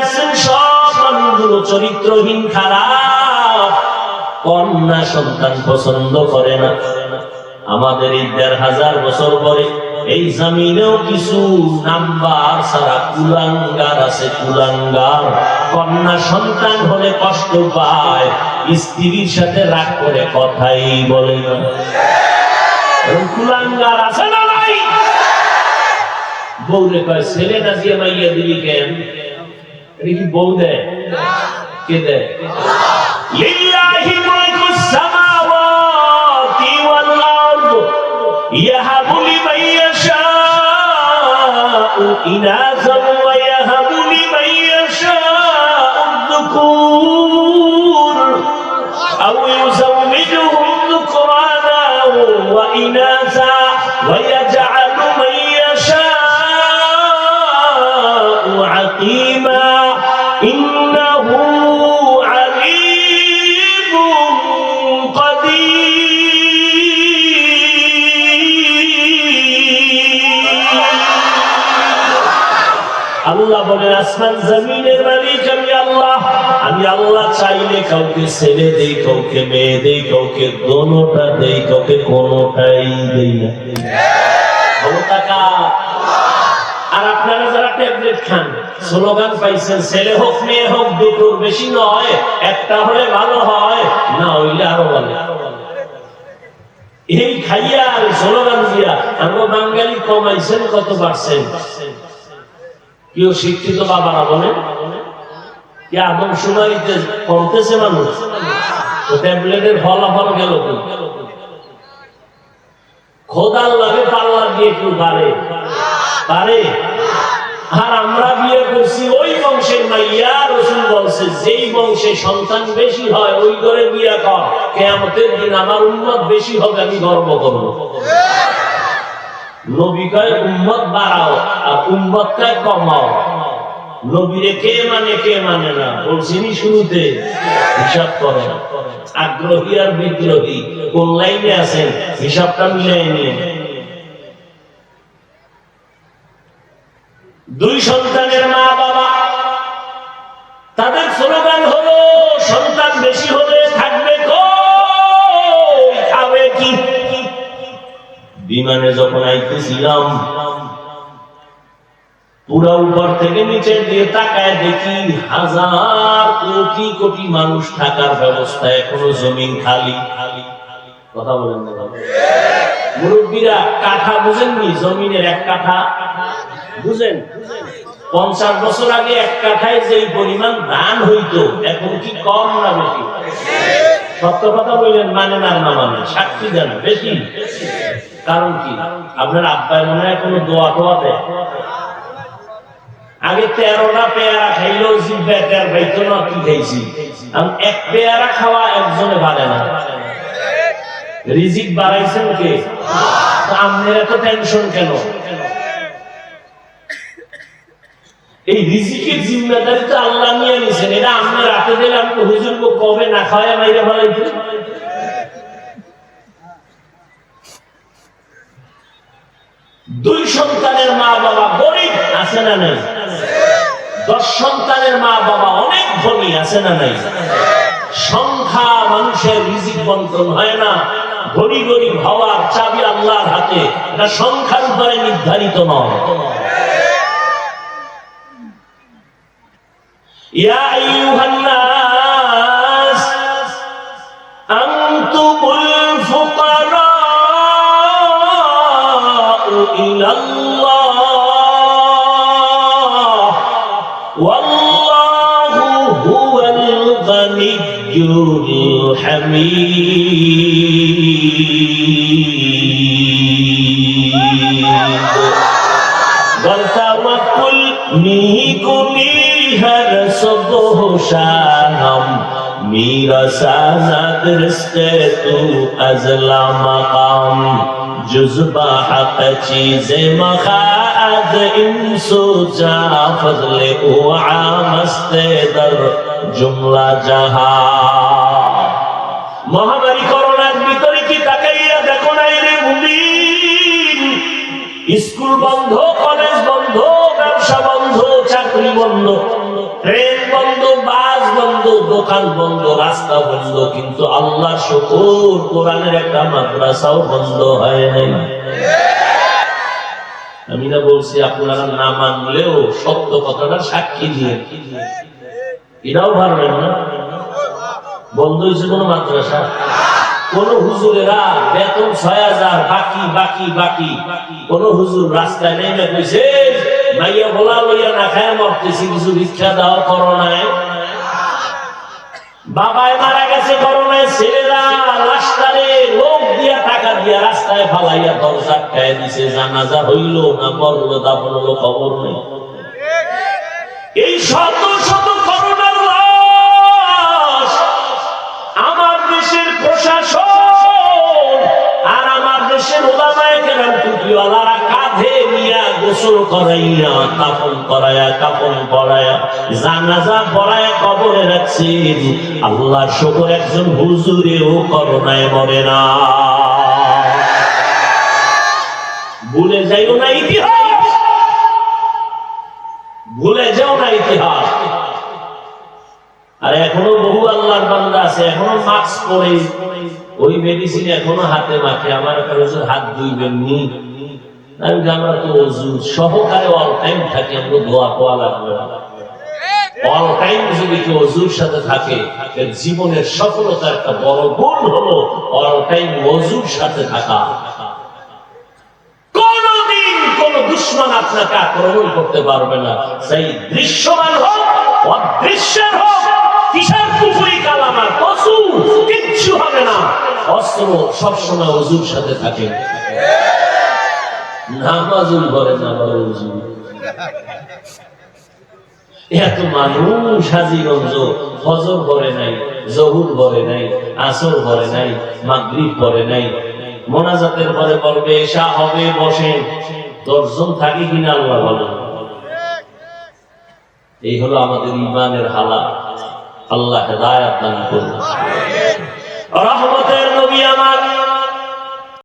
আসছেন সব মানুষগুলো চরিত্রহীন, খারাপ। কন্যা সন্তান পছন্দ করে না। আমাদের এই হাজার বছর পরে এই জমিনেও কিছু নাম্বার ছাড়া কুলাঙ্গার আছে, কুলাঙ্গার। কন্যা সন্তান হলে কষ্ট পায়, স্ত্রীর সাথে রাগ করে কথাই বলে না। কুলাঙ্গার আছে না নাই? বউরে কয় ছেলে না দিয়ে মাইয়া দিবি কেন? এটা কি বউ দেয় কে দেয় লিল্লাহি মুলকুস সামাওয়াতি ওয়াল আরদ ইয়াহাবু লিমান ইয়াশাউ ইনাসান আসমান জমিনের মালিক, আমি আল্লাহ। আমি আল্লাহ চাইলে কাউকে ছেলে দেই, কাউকে মেয়ে দেই, কাউকে দোনোটা দেই, কাউকে কোনোটাই দেই না। কার? আর আপনারা যারা ট্যাবলেট খান, স্লোগান পাইছেন, ছেলে হোক, মেয়ে হোক, দুটোর বেশি নয়, একটা হলে ভালো হয়, না হইলে আরও ভালো। এই খাইয়া আর স্লোগান দিয়া, আমরা বাঙালি কমাইছেন কত পার্সেন্ট? কেউ শিক্ষিত বাবারা বলে আদম শুনাইতে কমতেছে মানুষ? ট্যাবলেটের ফলাফল গেল খোদার লাগে কেউ পারে? পারে। আর আমরা বিয়ে করছি ওই বংশের মাইয়া, রসুল বলছে, যেই বংশে সন্তান বেশি হয়, ওই ঘরে বিয়ে কর। কেয়ামতের দিন আমার উন্মত বেশি হবে, আমি গর্ব করব। উম্মত বাড়াও আর কমাও। নবীরে কে মানে কে মানে না? বলছিনি শুরুতে। হিসাব করে। আগ্রহী আর বিদ্রোহী। কোন লাইনে আছেন? হিসাবটা মিলাই নিয়ে দুই সন্তানের মা বিমানে যখন আইতেছিলাম, পুরা উপর থেকে নিচে দিয়ে তাকায় দেখি হাজার কোটি কোটি মানুষ থাকার ব্যবস্থা এখনও জমিন খালি। খালি কথা বলেন না মুরব্বীরা কাঠা বুঝেননি? জমিনের এক কাঠা? বুঝেন? পঞ্চাশ বছর আগে এক কাঠায় যে পরিমাণ ধান হইতো, এখন কি কম না বেশি? সত্য কথা বললেন মানে না মানে? সাক্ষী দেন, বেশি। কারণ কি? আপনার আব্বাই মনে হয় কোনো দোয়া টোয়া দেয়? আগে তেরোটা পেয়ারা খাইলেও জিব্বা তের পাইতো না, কি খাইছি? এক পেয়ারা খাওয়া একজনে পারে না। রিজিক বাড়াইছেন কে? আপনার এত টেনশন কেন? এই রিজিকের জিম্মেদারি তো আল্লাহ নিয়ে নিছেন। এটা আপনার রাতে দিলে আমি হুজুর কবে না খাওয়ায় মাইরে ফেলাইতে? দুই সন্তানের মা বাবা গরিব, আছে না নাই? দশ সন্তানের মা বাবা অনেক ধনী, আছে না নাই? সংখ্যা মানুষের রিজিক বন্টন হয় না। গরিব গরিব হওয়ার চাবি আল্লাহর হাতে সংখ্যার উপরে নির্ধারিত নয়। ইয়া إلى الله. والله هو الغني الحميد. বলতামাকুল নিগুনি হর সদোষানম میرا سازاد رستے تو ازلا مقام. جزبہ حق چیز مخاعد انسو جا فضل اوعا مست در جملہ جہا মহামারী করোনার ভিতরে কি তাকাইয়া দেখো নাই রে ভূমি স্কুল বন্ধ কলেজ বন্ধ ব্যবসা বন্ধ চাকরি বন্ধ দোকান বন্ধ, রাস্তা বন্ধ, কিন্তু আল্লাহ শুকুর, কোরআনের একটা মাদ্রাসাও বন্ধ হয় নাই। আমি না বলছি আপনারা না মানলেও সত্য কথাটা সাক্ষী দিয়ে। এটাও পারবেন না? বন্ধ হয়েছে কোন মাদ্রাসা? কোন হুজুরেরা বেতন ছয় হাজার, বাকি বাকি বাকি। কোন হুজুর রাস্তায় নেমে কইছে, মাইয়া বলা লইয়া না খায় মরতেছি, কিছু ভিক্ষা দাও করোনায় বাবায় মারা গেছে করোনায় ছেলেরা রাস্তারে লোক দিয়া টাকা দিয়া রাস্তায় ফালাইয়া দরজা খায় দিছে। জানাজা হইল না মরল তা হলো খবর নেই। এই শত গোসল করাইয়া, কাফন করায়া কাফন পরায়া জানাজা পরায়া কবরে রাখছেন আল্লাহ শুকর একজন হুজুরেও করোনায় মরে না। ভুলে যাইও না ইতিহাস। ভুলে যাও না ইতিহাস। আর এখনও বহু আল্লাহর বান্দা আছে, এখনও মাস্ক পরে, ওই মেডিসিন এখনও হাতে মাখে। আমার কারও হাত ধুইবেন নি। আমি তো সহকারে অল টাইম থাকি, আমরা দোয়া লাগবে অল টাইম যদি কেউ অজুর সাথে থাকে জীবনের সফলতা একটা বড় গুণ হলো অল টাইম অজুর সাথে থাকা। কোনদিন কোন দুশ্মন আপনাকে আক্রমণ করতে পারবে না। সেই দৃশ্যমান হোক, অদৃশ্যের হোক, কিসের পুকুরি কিচ্ছু হবে না। অস্ত্র সবসময় অজুর সাথে থাকে। নামাজুল করে না বলে অজু এত মানুষ হাজিগঞ্জ ফজর করে নাই জহুর করে নাই আসর করে নাই মাগরিব করে নাই। মোনাজাতের পরে বলবে এসা হবে বসে। দর্শন থাকে কিনা আল্লাহ বলেন এই হলো আমাদের ইমানের হালা আল্লাহ হেদায়াত দান করুন। রহমতের নবী আমার